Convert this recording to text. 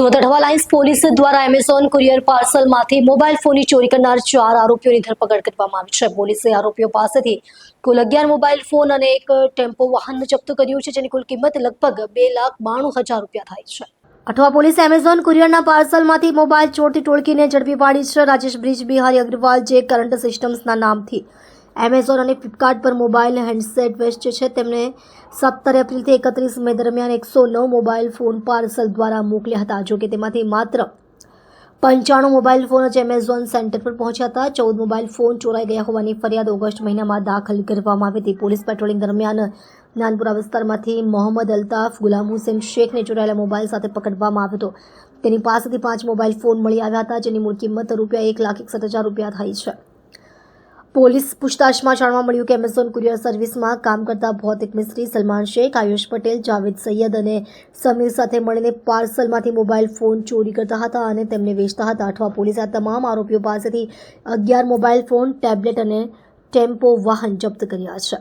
Surat Athwa lines police દ્વારા Amazon courier પાર્સલમાંથી mobile ફોનની ચોરી કરનાર ચાર આરોપીઓની ધરપકડ કરવામાં આવી છે. પોલીસે આરોપીઓ પાસેથી કુલ અગિયાર મોબાઈલ ફોન અને એક ટેમ્પો વાહન જપ્ત કર્યું છે, જેની કુલ કિંમત લગભગ બે લાખ બાણું હજાર રૂપિયા થાય છે. અઠવા પોલીસે એમેઝોન કુરિયરના પાર્સલમાંથી મોબાઈલ ચોરથી ટોળકીને ઝડપી પાડી છે. રાજેશ બ્રિજ બિહારી અગ્રવાલ જે કરંટ સિસ્ટમ્સના નામથી એમેઝોન અને ફ્લિપકાર્ટ પર મોબાઈલ હેન્ડસેટ વેચે છે. તેમણે સત્તર એપ્રિલથી એકત્રીસ મે દરમિયાન એકસો નવ મોબાઈલ ફોન પાર્સલ દ્વારા મોકલ્યા હતા. જોકે તેમાંથી માત્ર પંચાણું મોબાઈલ ફોન જ એમેઝોન સેન્ટર પર પહોંચ્યા હતા. ચૌદ મોબાઈલ ફોન ચોરાઈ ગયા હોવાની ફરિયાદ ઓગસ્ટ મહિનામાં દાખલ કરવામાં આવી હતી. પોલીસ પેટ્રોલિંગ દરમિયાન નાનપુરા વિસ્તારમાંથી મોહમ્મદ અલ્તાફ, ગુલામ હુસેન શેખને ચોરાયેલા મોબાઈલ સાથે પકડવામાં આવ્યો હતો. તેની પાસેથી પાંચ મોબાઈલ ફોન મળી આવ્યા હતા, જેની મૂળ કિંમત રૂપિયા એક લાખ એકસઠ હજાર રૂપિયા થઈ છે. પોલીસ પૂછતાછમાં જાણવા મળ્યું કે એમેઝોન કુરિયર સર્વિસમાં કામ કરતા ભૌતિક મિસ્ત્રી સલમાન શેખ, આયુષ પટેલ, જાવેદ સૈયદ અને સમીર સાથે મળીને પાર્સલમાંથી મોબાઈલ ફોન ચોરી કરતા હતા અને તેમને વેચતા હતા. અઠવા પોલીસે આ તમામ આરોપીઓ પાસેથી અગિયાર મોબાઈલ ફોન, ટેબ્લેટ અને ટેમ્પો વાહન જપ્ત કર્યા છે.